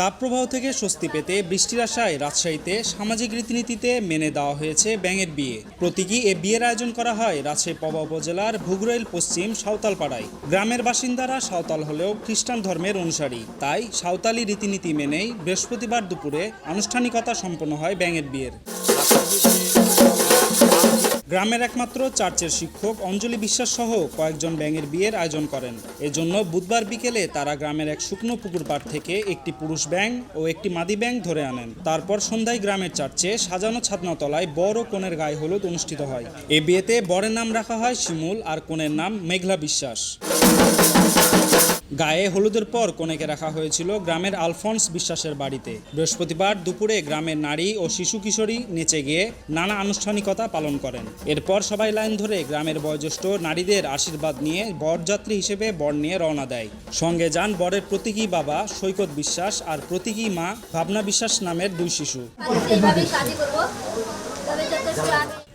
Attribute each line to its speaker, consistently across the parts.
Speaker 1: তাপপ্রবাহ থেকে স্বস্তি পেতে বৃষ্টির আশায় রাজশাহীতে সামাজিক রীতিনীতিতে মেনে দেওয়া হয়েছে ব্যাঙের বিয়ে। প্রতীকী এ বিয়ের আয়োজন করা হয় রাজশাহী পবা উপজেলার ভুগরাইল পশ্চিম সাঁওতালপাড়ায়। গ্রামের বাসিন্দারা সাঁওতাল হলেও খ্রিস্টান ধর্মের অনুসারী। তাই সাঁওতালি রীতিনীতি মেনেই বৃহস্পতিবার দুপুরে আনুষ্ঠানিকতা সম্পন্ন হয় ব্যাঙের বিয়ের। গ্রামের একমাত্র চার্চের শিক্ষক অঞ্জলি বিশ্বাস সহ কয়েকজন ব্যাঙের বিয়ের আয়োজন করেন। এজন্য বুধবার বিকেলে তারা গ্রামের এক শুকনো পুকুর পাড় থেকে একটি পুরুষ ব্যাঙ ও একটি মাদি ব্যাং ধরে আনেন। তারপর সন্ধ্যায় গ্রামের চার্চে সাজানো ছাদনাতলায় বড় কনের গায়ে হলুদ অনুষ্ঠিত হয়। এ বিয়েতে বরের নাম রাখা হয় শিমুল আর কনের নাম মেঘলা বিশ্বাস। গায়ে হলুদের পর কনেকে রাখা হয়েছিল গ্রামের আলফন্স বিশ্বাসের বাড়িতে। বৃহস্পতিবার দুপুরে গ্রামের নারী ও শিশু কিশোরী নেচে গিয়ে নানা আনুষ্ঠানিকতা পালন করেন। এরপর সবাই লাইন ধরে গ্রামের বয়োজ্যেষ্ঠ নারীদের আশীর্বাদ নিয়ে বরযাত্রী হিসেবে বর নিয়ে রওনা দেয়। সঙ্গে যান বরের প্রতীকী বাবা সৈকত বিশ্বাস আর প্রতীকী মা ভাবনা বিশ্বাস নামের দুই শিশু।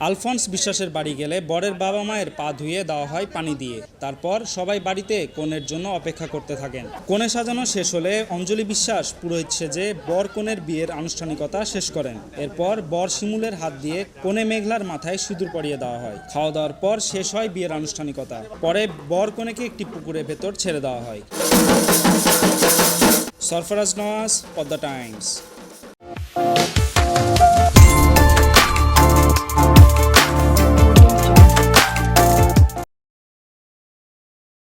Speaker 1: আলফন্স বিশ্বাসের বাড়ি গেলে বরের বাবা মায়ের পা ধুয়ে দেওয়া হয় পানি দিয়ে। তারপর সবাই বাড়িতে কনের জন্য অপেক্ষা করতে থাকেন। কনে সাজানো শেষ হলে অঞ্জলি বিশ্বাস পুরোহিত সেজে বর কনের বিয়ের আনুষ্ঠানিকতা শেষ করেন। এরপর বর শিমুলের হাত দিয়ে কনে মেঘলার মাথায় সিঁদুর পরিয়ে দেওয়া হয়। খাওয়া দাওয়ার পর শেষ হয় বিয়ের আনুষ্ঠানিকতা। পরে বর কনেকে একটি পুকুরের ভেতর ছেড়ে দেওয়া হয়। সরফরাজ নওয়াজ, পদ্মা টাইমস।